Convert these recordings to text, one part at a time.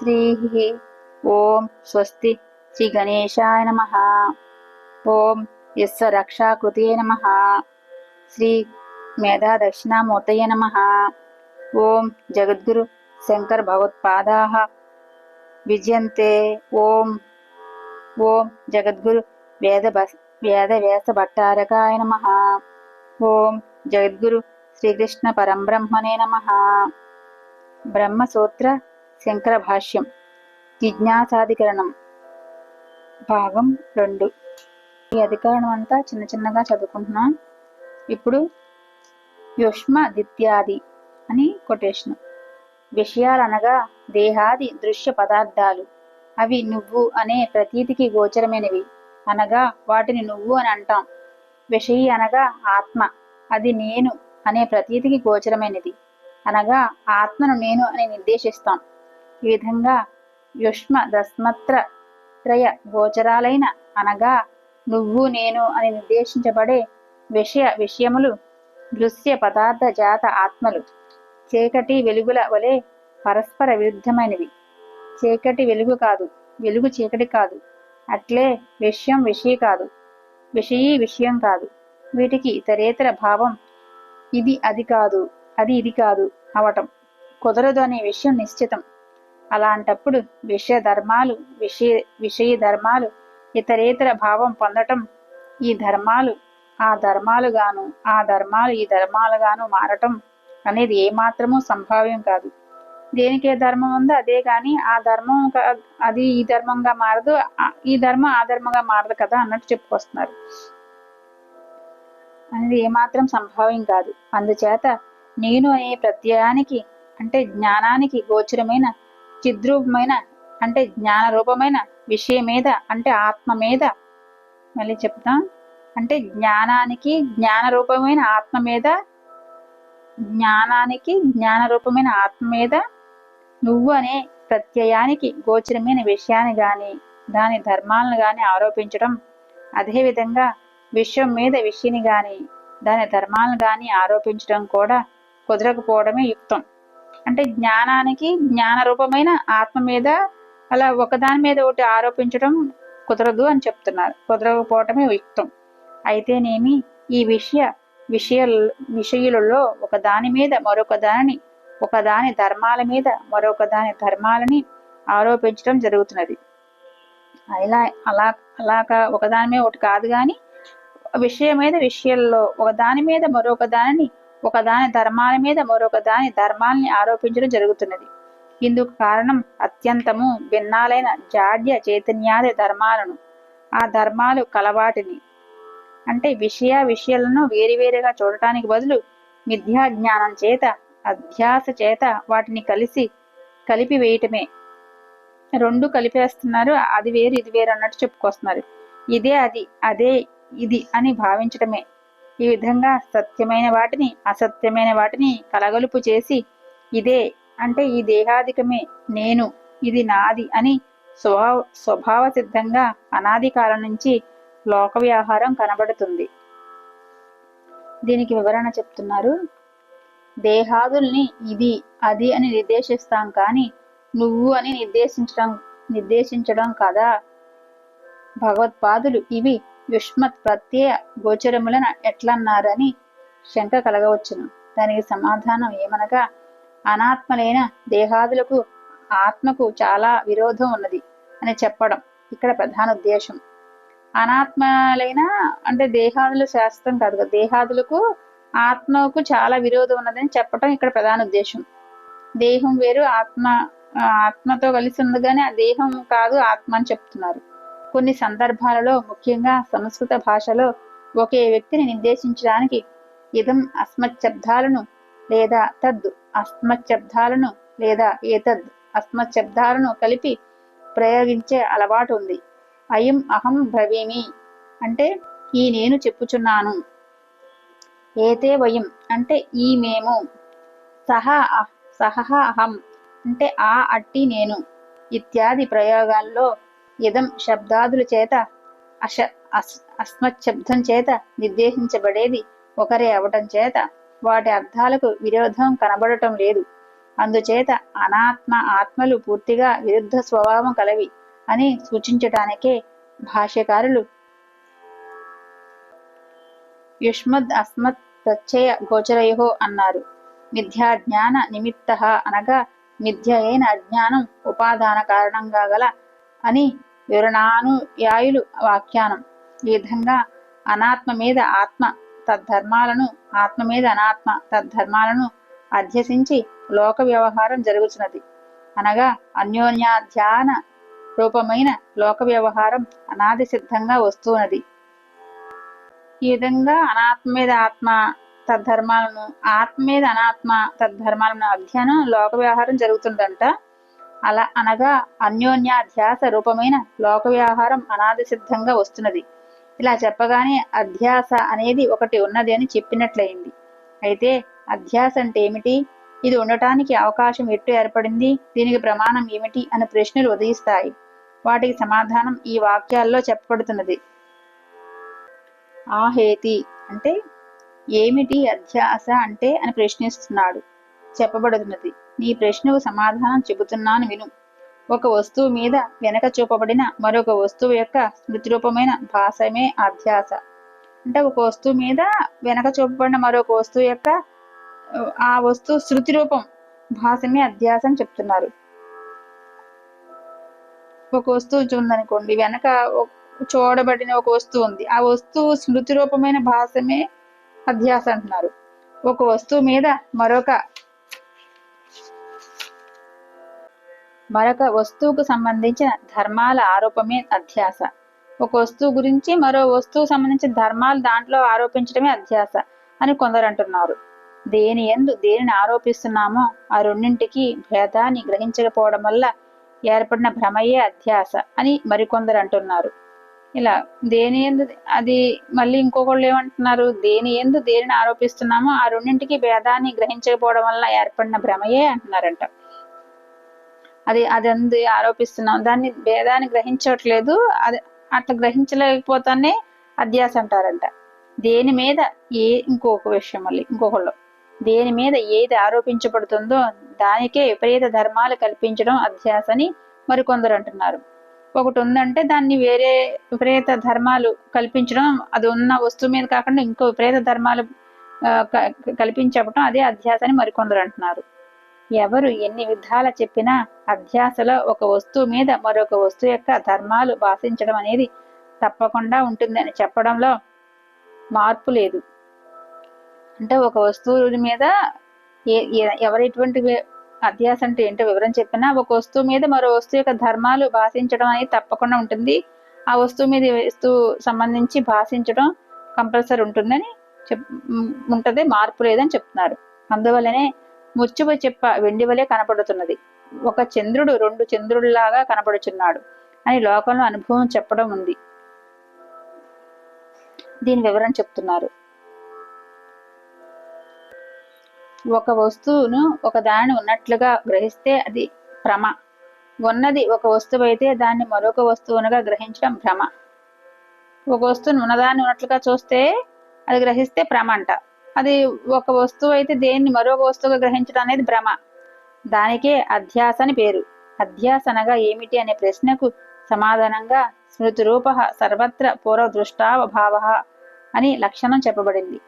శ్రీ ఓం స్వస్తి శ్రీ గణేశాయ నమ ఓం యస్వ రక్షాకృతే నమ శ్రీ మేధా దక్షిణామూర్తయ నమ ఓం జగద్గురు శంకర్ భగవత్పాదా విజయంతే ఓం ఓం జగద్గురు వేద బస్ భట్టారకాయ నమ ఓం జగద్గురు శ్రీకృష్ణ పరంబ్రహ్మణే నమ బ్రహ్మసూత్ర శంకర భాష్యం జిజ్ఞాసాధికరణం. భాగం రెండు. ఈ అధికరణం అంతా చిన్న చిన్నగా చదువుకుంటున్నాం. ఇప్పుడు యుష్మ దిత్యాది అని కొటేషన్. విషయాలనగా దేహాది దృశ్య పదార్థాలు. అవి నువ్వు అనే ప్రతీతికి గోచరమైనవి. అనగా వాటిని నువ్వు అని అంటాం. విషయి అనగా ఆత్మ. అది నేను అనే ప్రతీతికి గోచరమైనది. అనగా ఆత్మను నేను అని నిర్దేశిస్తాం. ఈ విధంగా యుష్మ దస్మత్ర త్రయ గోచరాలైన అనగా నువ్వు నేను అని నిర్దేశించబడే విషయ విషయములు దృశ్య పదార్థ జాత ఆత్మలు. చీకటి వెలుగుల వలె పరస్పర విరుద్ధమైనవి. చీకటి వెలుగు కాదు వెలుగు చీకటి కాదు. అట్లే విషయం విషయ కాదు విషయీ విషయం కాదు. వీటికి ఇతరేతర భావం ఇది అది కాదు అది ఇది కాదు అవటం. కుదరదు అనే విషయం నిశ్చితం. అలాంటప్పుడు విషయ ధర్మాలు విషయ విషయ ధర్మాలు ఇతరేతర భావం పొందటం ఈ ధర్మాలు ఆ ధర్మాలుగాను ఆ ధర్మాలు ఈ ధర్మాలుగాను మారటం అనేది ఏమాత్రము సంభావ్యం కాదు. దేనికే ధర్మం ఉందో అదే కానీ ఆ ధర్మం అది ఈ ధర్మంగా మారదు ఈ ధర్మం ఆ ధర్మంగా మారదు కదా అన్నట్టు చెప్పుకొస్తున్నారు. అనేది ఏమాత్రం సంభావ్యం కాదు. అందుచేత నేను అనే ప్రత్యయానికి అంటే జ్ఞానానికి గోచరమైన చిద్రూపమైన అంటే జ్ఞాన రూపమైన విషయం మీద అంటే ఆత్మ మీద మళ్ళీ చెప్తాం. అంటే జ్ఞానానికి జ్ఞాన రూపమైన ఆత్మ మీద జ్ఞానానికి జ్ఞాన రూపమైన ఆత్మ మీద నువ్వు అనే ప్రత్యయానికి గోచరమైన విషయాన్ని గాని దాని ధర్మాలను గాని ఆరోపించడం. అదేవిధంగా విశ్వం మీద విషయాన్ని గాని దాని ధర్మాలను గాని ఆరోపించడం కూడా కుదరకపోవడమే యుక్తం. అంటే జ్ఞానానికి జ్ఞాన రూపమైన ఆత్మ మీద అలా ఒకదాని మీద ఒకటి ఆరోపించడం కుదరదు అని చెప్తున్నారు. కుదరకపోవటమే యుక్తం. అయితేనేమి ఈ విషయ విషయ విషయులలో ఒక దాని మీద మరొక దానిని ఒకదాని ధర్మాల మీద మరొక దాని ధర్మాలని ఆరోపించడం జరుగుతున్నది. అలా అలా అలాగా ఒకదాని మీద ఒకటి కాదు కానీ విషయం మీద విషయాల్లో ఒకదాని మీద మరొక దానిని ఒకదాని ధర్మాల మీద మరొక దాని ధర్మాల్ని ఆరోపించడం జరుగుతున్నది. ఇందుకు కారణం అత్యంతము భిన్నాలైన జాడ్య చైతన్యాది ధర్మాలను. ఆ ధర్మాలు కలవాటిని. అంటే విషయ విషయాలను వేరువేరుగా చూడటానికి బదులు మిథ్యా జ్ఞానం చేత అధ్యాస చేత వాటిని కలిసి కలిపి వేయటమే. రెండు కలిపేస్తున్నారు అది వేరు ఇది వేరు అన్నట్టు చెప్పుకొస్తున్నారు. ఇదే అది అదే ఇది అని భావించటమే. ఈ విధంగా సత్యమైన వాటిని అసత్యమైన వాటిని కలగలుపు చేసి ఇదే అంటే ఈ దేహాధికమే నేను ఇది నాది అని స్వభావ స్వభావ సిద్ధంగా అనాది కాలం నుంచి లోక వ్యవహారం కనబడుతుంది. దీనికి వివరణ చెప్తున్నారు. దేహాదుల్ని ఇది అది అని నిర్దేశిస్తాం కానీ నువ్వు అని నిర్దేశించడం నిర్దేశించడం కదా? భగవత్పాదులు ఇవి యుష్మత్ ప్రత్యయ గోచరములను ఎట్లన్నారని శంక కలగవచ్చును. దానికి సమాధానం ఏమనగా అనాత్మలైన దేహాదులకు ఆత్మకు చాలా విరోధం ఉన్నది అని చెప్పడం ఇక్కడ ప్రధాన ఉద్దేశం. అనాత్మలైన అంటే దేహాదుల శాస్త్రం కాదు కదా దేహాదులకు ఆత్మకు చాలా విరోధం ఉన్నదని చెప్పడం ఇక్కడ ప్రధాన ఉద్దేశం. దేహం వేరు ఆత్మ ఆత్మతో కలిసి ఉంది కానీ ఆ దేహం కాదు ఆత్మ అని చెప్తున్నారు. కొన్ని సందర్భాలలో ముఖ్యంగా సంస్కృత భాషలో ఒకే వ్యక్తిని నిర్దేశించడానికి ఇదం అస్మశబ్దాలను లేదా తద్ అస్మశబ్దాలను లేదా ఏతద్ అస్మశబ్దాలను కలిపి ప్రయోగించే అలవాటు ఉంది. అయం అహం భవేమి అంటే ఈ నేను చెప్పుచున్నాను. ఏతే వయం. అంటే ఈ మేము. సహ అహ్- సహ అహం. అంటే ఆ అట్టి నేను. ఇత్యాది ప్రయోగాల్లో ఇదం శబ్దాదుల చేత అశ అస్మశబ్దం అస్మత్ శబ్దం చేత నిర్దేశించబడేది ఒకరే అవటం చేత వాటి అర్థాలకు విరోధం కనబడటం లేదు. అందుచేత అనాత్మ ఆత్మలు పూర్తిగా విరుద్ధ స్వభావం కలవి అని సూచించటానికే భాష్యకారులు యుష్మద్ అస్మత్ ప్రత్యయ గోచరయో అన్నారు. మిథ్యా జ్ఞాన నిమిత్త అనగా మిథ్య అయిన అజ్ఞానం ఉపాదాన కారణంగా గల అని వివరణానుయాయులు వాఖ్యానం ఈ విధంగా అనాత్మ మీద ఆత్మ తద్ధర్మాలను ఆత్మ మీద అనాత్మ తద్ధర్మాలను అధ్యసించి లోక వ్యవహారం జరుగుతున్నది అనగా అన్యోన్యాధ్యాన రూపమైన లోక వ్యవహారం అనాది సిద్ధంగా వస్తున్నది ఈ విధంగా అనాత్మ మీద ఆత్మ తద్ధర్మాలను ఆత్మ మీద అనాత్మ తద్ధర్మాలను అధ్యయనం లోక వ్యవహారం జరుగుతుందంట. అలా అనగా అన్యోన్యాధ్యాస రూపమైన లోక వ్యవహారం అనాది సిద్ధంగా వస్తున్నది. ఇలా చెప్పగానే అధ్యాస అనేది ఒకటి ఉన్నది అని చెప్పినట్లయింది. అయితే అధ్యాస అంటే ఏమిటి? ఇది ఉండటానికి అవకాశం ఎట్టు ఏర్పడింది? దీనికి ప్రమాణం ఏమిటి? అని ప్రశ్నలు ఉదయిస్తాయి. వాటికి సమాధానం ఈ వాక్యాల్లో చెప్పబడుతున్నది. ఆహేతి అంటే ఏమిటి? అధ్యాస అంటే అని ప్రశ్నిస్తున్నాడు. చెప్పబడుతున్నది. నీ ప్రశ్నకు సమాధానం చెబుతున్నాను విను. ఒక వస్తువు మీద వెనక చూపబడిన మరొక వస్తువు యొక్క స్మృతి రూపమైన భాషమే అధ్యాస అంటే ఒక వస్తువు మీద వెనక చూపబడిన మరొక వస్తువు యొక్క ఆ వస్తువు శృతి రూపం భాషమే అధ్యాస అని చెప్తున్నారు. ఒక వస్తువు ఉందనుకోండి వెనక చూడబడిన ఒక వస్తువు ఉంది ఆ వస్తువు స్మృతి రూపమైన భాషమే అధ్యాస అంటున్నారు. ఒక వస్తువు మీద మరొక మరొక వస్తువుకు సంబంధించిన ధర్మాల ఆరోపమే అధ్యాస. ఒక వస్తువు గురించి మరో వస్తువు సంబంధించిన ధర్మాలు దాంట్లో ఆరోపించడమే అధ్యాస అని కొందరు అంటున్నారు. దేని ఎందు దేనిని ఆరోపిస్తున్నామో ఆ రెండింటికి భేదాన్ని గ్రహించకపోవడం వల్ల ఏర్పడిన భ్రమయే అధ్యాస అని మరికొందరు అంటున్నారు. ఇలా దేని ఎందు అది మళ్ళీ ఇంకొకళ్ళు ఏమంటున్నారు? దేని ఎందు దేనిని ఆరోపిస్తున్నామో ఆ రెండింటికి భేదాన్ని గ్రహించకపోవడం వల్ల ఏర్పడిన భ్రమయే అంటున్నారంట. అది అది అంది ఆరోపిస్తున్నాం. దాన్ని భేదాన్ని గ్రహించట్లేదు. అది అట్లా గ్రహించలేకపోతానే అధ్యాస అంటారంట. దేని మీద ఏ ఇంకొక విషయం మళ్ళీ ఇంకొకళ్ళు. దేని మీద ఏది ఆరోపించబడుతుందో దానికే విపరీత ధర్మాలు కల్పించడం అధ్యాస అని మరికొందరు అంటున్నారు. ఒకటి ఉందంటే దాన్ని వేరే విపరీత ధర్మాలు కల్పించడం అది ఉన్న వస్తువు మీద కాకుండా ఇంకో విపరీత ధర్మాలు కల్పించడం అదే అధ్యాస అని మరికొందరు అంటున్నారు. ఎవరు ఎన్ని విధాల చెప్పినా అధ్యాసలో ఒక వస్తువు మీద మరొక వస్తువు యొక్క ధర్మాలు భాషించడం అనేది తప్పకుండా ఉంటుందని చెప్పడంలో మార్పు లేదు. అంటే ఒక వస్తువు మీద ఎవరెటువంటి అధ్యాస అంటే ఏంటో వివరం చెప్పినా ఒక వస్తువు మీద మరో వస్తువు యొక్క ధర్మాలు భాషించడం అనేది తప్పకుండా ఉంటుంది. ఆ వస్తువు మీద వస్తువు సంబంధించి భాషించడం కంపల్సరీ ఉంటుందని చెప్ ఉంటుంది మార్పు లేదని చెప్తున్నారు. అందువల్లనే ముచ్చువ చెప్ప వెండి వలె కనపడుతున్నది. ఒక చంద్రుడు రెండు చంద్రుడిలాగా కనపడుచున్నాడు అని లోకంలో అనుభవం చెప్పడం ఉంది. దీని వివరణ చెప్తున్నారు. ఒక వస్తువును ఒక దానిని ఉన్నట్లుగా గ్రహిస్తే అది భ్రమ. ఉన్నది ఒక వస్తువు అయితే దాన్ని మరొక వస్తువునుగా గ్రహించడం భ్రమ. ఒక వస్తువును ఉన్నదాన్ని ఉన్నట్లుగా చూస్తే అది గ్రహిస్తే భ్రమ అంట. అది ఒక వస్తువు అయితే దేన్ని మరొక వస్తువుగా గ్రహించడం అనేది భ్రమ. దానికే అధ్యాస అని పేరు. అధ్యాస అనగా ఏమిటి అనే ప్రశ్నకు సమాధానంగా స్మృతి రూప సర్వత్ర పూర్వ దృష్టావభావ అని లక్షణం చెప్పబడింది.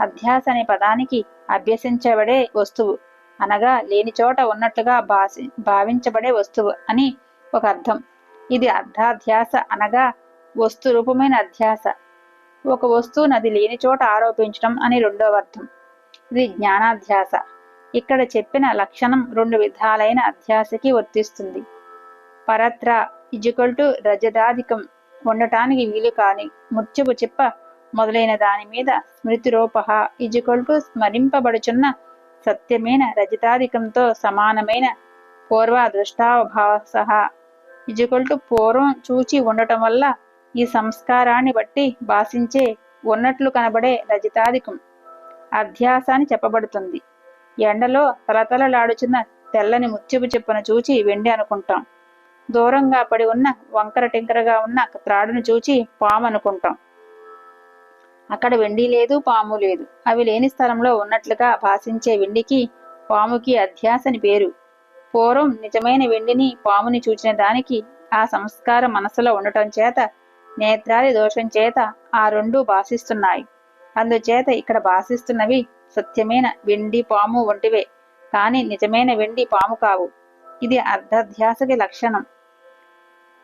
అధ్యాస అనే పదానికి అభ్యసించబడే వస్తువు అనగా లేని చోట ఉన్నట్లుగా భాసి భావించబడే వస్తువు అని ఒక అర్థం. ఇది అర్ధాధ్యాస అనగా వస్తు రూపమైన అధ్యాస. ఒక వస్తువు నది లేని చోట ఆరోపించడం అని రెండవ అర్థం. ఇది జ్ఞానాధ్యాస. ఇక్కడ చెప్పిన లక్షణం రెండు విధాలైన అధ్యాసకి వర్తిస్తుంది. పరత్ర ఇజుకల్ టు రజదాధికం ఉండటానికి వీలు కాని ముత్యపు చెప్ప మొదలైన దాని మీద స్మృతి రూప ఇజుకల్ టు స్మరింపబడుచున్న సత్యమైన రజతాధికంతో సమానమైన పూర్వ దృష్టావభావ సహా ఇజుకల్ టు పూర్వం చూచి ఉండటం వల్ల ఈ సంస్కారాన్ని బట్టి భాషించే ఉన్నట్లు కనబడే రజితాధికం అధ్యాస అని చెప్పబడుతుంది. ఎండలో తలతలలాడుచున్న తెల్లని ముత్యపు చెప్పును చూచి వెండి అనుకుంటాం. దూరంగా పడి ఉన్న వంకర టింకరగా ఉన్న త్రాడును చూచి పాము అనుకుంటాం. అక్కడ వెండి లేదు పాము లేదు. అవి లేని స్థలంలో ఉన్నట్లుగా భాషించే వెండికి పాముకి అధ్యాసని పేరు. పూర్వం నిజమైన వెండిని పాముని చూచిన దానికి ఆ సంస్కారం మనసులో ఉండటం చేత నేత్రాది దోషం చేత ఆ రెండు భాషిస్తున్నాయి అందుచేత ఇక్కడ భాషిస్తున్నవి సత్యమైన వెండి పాము వంటివే కాని నిజమైన వెండి పాము కావు. ఇది అర్ధధ్యాసకి లక్షణం.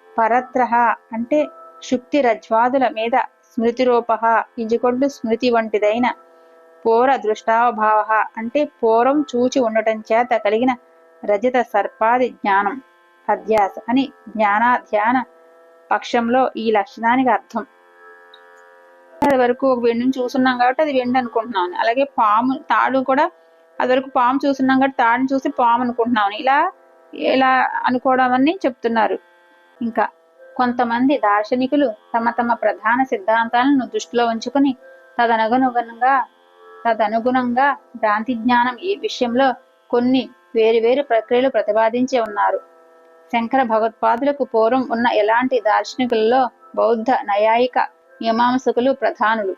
పరత్రహ అంటే శుక్తి రజ్వాదుల మీద స్మృతిరూప ఇంజుకొండు స్మృతి వంటిదైన పూర దృష్టావభావ అంటే పూర్వం చూచి ఉండటం చేత కలిగిన రజత సర్పాది జ్ఞానం. అధ్యాస అని జ్ఞానాధ్యాన పక్షంలో ఈ లక్షణానికి అర్థం. అది వరకు ఒక వెండుని చూస్తున్నాం కాబట్టి అది వెండి అనుకుంటున్నాను. అలాగే పాము తాడు కూడా అది వరకు పాము చూస్తున్నాం కాబట్టి తాడుని చూసి పాము అనుకుంటున్నాను. ఇలా ఇలా అనుకోవడం అని చెప్తున్నారు. ఇంకా కొంతమంది దార్శనికులు తమ తమ ప్రధాన సిద్ధాంతాలను దృష్టిలో ఉంచుకుని తదనుగుణంగా తదనుగుణంగా భ్రాంతి జ్ఞానం ఈ విషయంలో కొన్ని వేరువేరు ప్రక్రియలు ప్రతిపాదించి ఉన్నారు. శంకర భగవత్పాదులకు పూర్వం ఉన్న ఎలాంటి దార్శనికులలో బౌద్ధ నయాయిక మీమాంసకులు ప్రధానులు?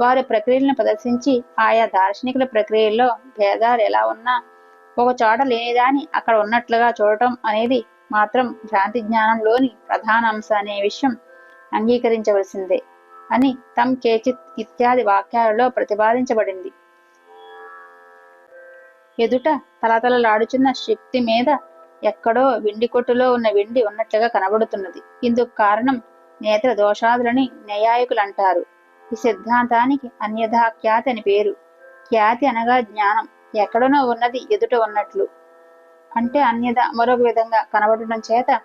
వారి ప్రక్రియలను ప్రదర్శించి ఆయా దార్శనికుల ప్రక్రియల్లో భేదాలు ఎలా ఉన్నా ఒక చోట లేనిదాని అక్కడ ఉన్నట్లుగా చూడటం అనేది మాత్రం భ్రాంతి జ్ఞానంలోని ప్రధాన అంశ అనే విషయం అంగీకరించవలసిందే అని తమ్ కేచిత్ ఇత్యాది వాక్యాలలో ప్రతిపాదించబడింది. ఎదుట తలతలలాడుచున్న శక్తి మీద ఎక్కడో వెండి కొట్టులో ఉన్న వెండి ఉన్నట్లుగా కనబడుతున్నది. ఇందుకు కారణం నేత్ర దోషాదులని న్యాయకులు అంటారు ఈ సిద్ధాంతానికి అన్యథా ఖ్యాతి అని పేరు. ఖ్యాతి అనగా జ్ఞానం. ఎక్కడనో ఉన్నది ఎదుట ఉన్నట్లు. అంటే అన్యద మరొక విధంగా కనబడటం చేత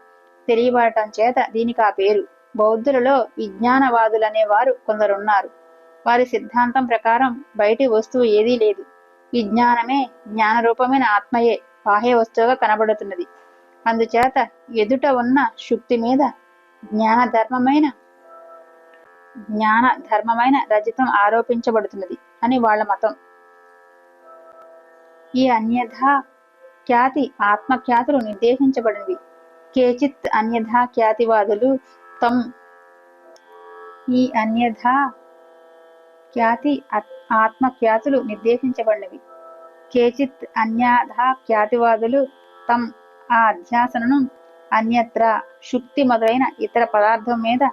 తెలియబడటం చేత దీనికి ఆ పేరు. బౌద్ధులలో విజ్ఞానవాదులనే వారు కొందరున్నారు. వారి సిద్ధాంతం ప్రకారం బయటి వస్తువు ఏదీ లేదు. విజ్ఞానమే జ్ఞానరూపమైన ఆత్మయే. బాహ్య వస్తువుగా కనబడుతున్నది. అందుచేత ఎదుట ఉన్న శుక్తి మీద జ్ఞాన ధర్మమైన జ్ఞాన ధర్మమైన రజతం ఆరోపించబడుతున్నది అని వాళ్ళ మతం. ఈ అన్యథా ఖ్యాతి ఆత్మఖ్యాతులు నిర్దేశించబడినవి. కేచిత్ అన్యథా ఖ్యాతివాదులు తం. ఈ అన్యథా ఖ్యాతి ఆత్మఖ్యాతులు నిర్దేశించబడినవి. కేచిత్ అన్యథా ఖ్యాతివాదులు తమ్ ఆ అధ్యాసనను అన్యత్ర శుక్తి మొదలైన ఇతర పదార్థం మీద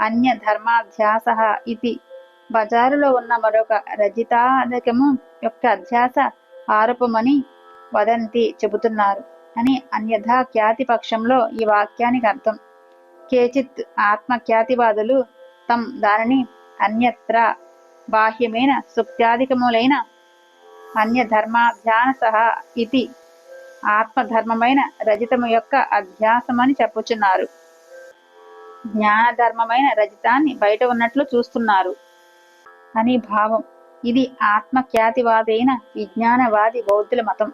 అన్య ధర్మాధ్యాస ఇది. బజారులో ఉన్న మరొక రజితాధికము యొక్క అధ్యాస ఆరోపమని వదంతి చెబుతున్నారు అని అన్యథా ఖ్యాతి పక్షంలో ఈ వాక్యానికి అర్థం. కేచిత్ ఆత్మఖ్యాతివాదులు తమ్ దానిని అన్యత్ర బాహ్యమైన సుప్త్యాధికములైన అన్యధర్మాధ్యాన సహా ఇది ఆత్మధర్మమైన రజితము యొక్క అధ్యాసమని చెప్పుచున్నారు. జ్ఞానధర్మమైన రజితాన్ని బయట ఉన్నట్లు చూస్తున్నారు. అని భావం. ఇది ఆత్మఖ్యాతివాదైన విజ్ఞానవాది బౌద్ధుల మతం.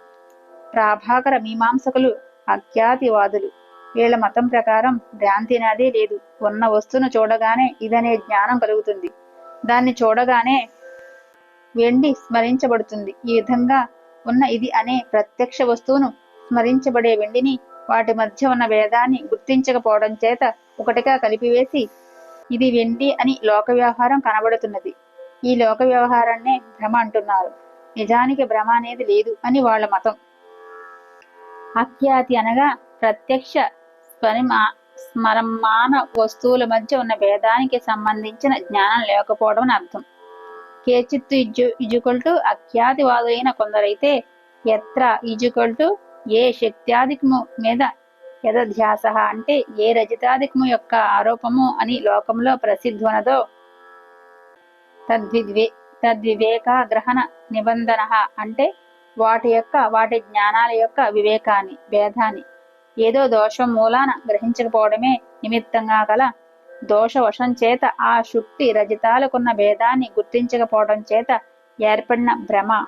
ప్రాభాకర మీమాంసకులు అఖ్యాతివాదులు. వీళ్ళ మతం ప్రకారం భ్రాంతి అనేది లేదు. ఉన్న వస్తువును చూడగానే ఇదనే జ్ఞానం కలుగుతుంది. దాన్ని చూడగానే వెండి స్మరించబడుతుంది. ఈ విధంగా ఉన్న ఇది అనే ప్రత్యక్ష వస్తువును స్మరించబడే వెండిని వాటి మధ్య ఉన్న భేదాన్ని గుర్తించకపోవడం చేత ఒకటిగా కలిపివేసి ఇది వెండి అని లోక వ్యవహారం కనబడుతున్నది. ఈ లోక వ్యవహారాన్నే భ్రమ అంటున్నారు. నిజానికి భ్రమ అనేది లేదు అని వాళ్ళ మతం. అఖ్యాతి అనగా ప్రత్యక్ష స్మరిమా స్మరమాన వస్తువుల మధ్య ఉన్న భేదానికి సంబంధించిన జ్ఞానం లేకపోవడం అని అర్థం. కేచిత్తు ఇజు ఇజుకల్ టు అఖ్యాతివాదులైన కొందరైతే ఎత్ర ఇజుకల్ టు ఏ శక్త్యాధికము మీద యదధ్యాస అంటే ఏ రజితాధికము యొక్క ఆరోపము అని లోకంలో ప్రసిద్ధునదో తద్విద్వే తద్వివేక గ్రహణ నిబంధన అంటే వాటి యొక్క వాటి జ్ఞానాల యొక్క వివేకాన్ని భేదాన్ని ఏదో దోషం మూలాన గ్రహించకపోవడమే నిమిత్తంగా గల దోషవశం చేత ఆ శుక్తి రజితాలకున్న భేదాన్ని గుర్తించకపోవడం చేత ఏర్పడిన భ్రమ.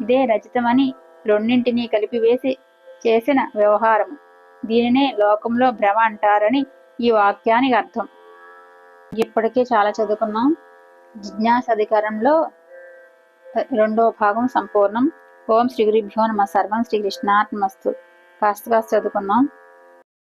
ఇదే రజితమని రెండింటినీ కలిపివేసి చేసిన వ్యవహారము దీనినే లోకంలో భ్రమ అంటారని ఈ వాక్యానికి అర్థం. ఇప్పటికే చాలా చదువుకున్నాం. జిజ్ఞాస అధికారంలో రెండో భాగం సంపూర్ణం. ఓం శ్రీ గురుభ్యో నమ. సర్వం శ్రీ కృష్ణాత్మస్తు కాస్త కాస్త చదువుకున్నాం